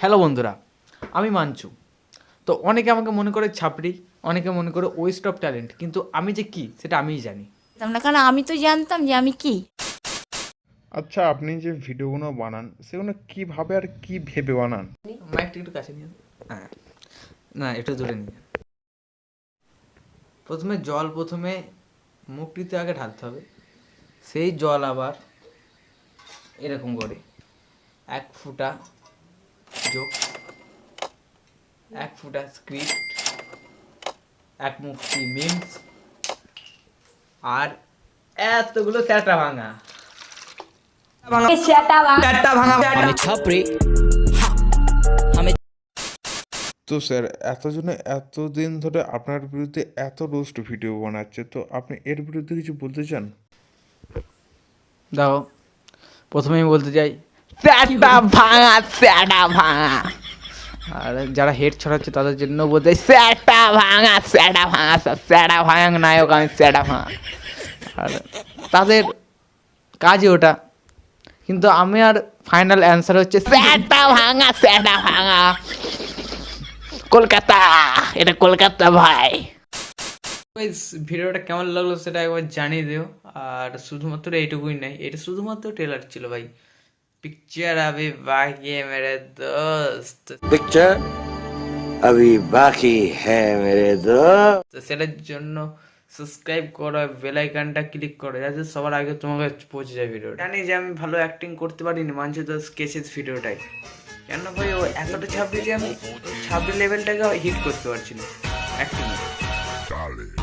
Hello বন্ধুরা আমি মানচু তো অনেকে আমাকে মনে করে ছাপড়ি অনেকে মনে করে ওয়েস্ট অফ ট্যালেন্ট কিন্তু আমি যে কি সেটা আমিই জানি। না কারণ আমি তো জানতাম যে আমি কি। আচ্ছা আপনি যে ভিডিওগুলো বানান সেগুলো কীভাবে আর কি ভেবে বানান? মাইকটা একটু কাছে নিয়ে। হ্যাঁ। না একটু দূরে নিয়ে প্রথমে জল প্রথমে মুখটিতে আগে ঢালতে হবে। সেই জল আবার এরকম করে এক ফুটা যোগ এক ফুটা স্ক্রিপ্ট এক মুক্তি মিমস আর এতগুলো স্যাটা ভাঙা। তো স্যার এতজনে এতদিন ধরে আপনার বিরুদ্ধে এত রোস্ট ভিডিও বানাচ্ছে তো আপনি এর বিরুদ্ধে কিছু বলতে চান? দাও। প্রথমে আমি বলতে চাই স্যাটা ভাঙা স্যাটা ভাঙা। আর যারা হেড ছড়াচ্ছে তাদের জন্য বলতে স্যাটা ভাঙা স্যাটা ভাঙা স্যাটা ভাঙা নায়ক আমি স্যাটা ভাঙা। আর তাদের কাজই ওটা। কিন্তু আমি আর ফাইনাল অ্যান্সার হচ্ছে স্যাটা ভাঙা স্যাটা ভাঙা। কলকাতা এটা কলকাতা ভাই। ভিডিওটা কেমন লাগল সেটা একবার জানিয়ে দিও। আর শুধুমাত্র এইটুকুই নাই এটা শুধুমাত্র ট্রেলার ছিল ভাই। পিকচার আবে বাকি মেরে দোস্ত पिक्चर अभी बाकी है मेरे दोस्त তো সেটার জন্য সাবস্ক্রাইব করো বেল আইকনটা ক্লিক করো যাতে সবার আগে তোমার কাছে পৌঁছে যায় ভিডিও জানি যে আমি ভালো অ্যাক্টিং করতে পারিনি মানছি তো স্কেচেস ভিডিওটাই কেন ভাই ও এতটা ছাপড়ি যে আমি ছাপড়ি লেভেলটাকে হিট করতে পারছি না অ্যাক্টিংয়ে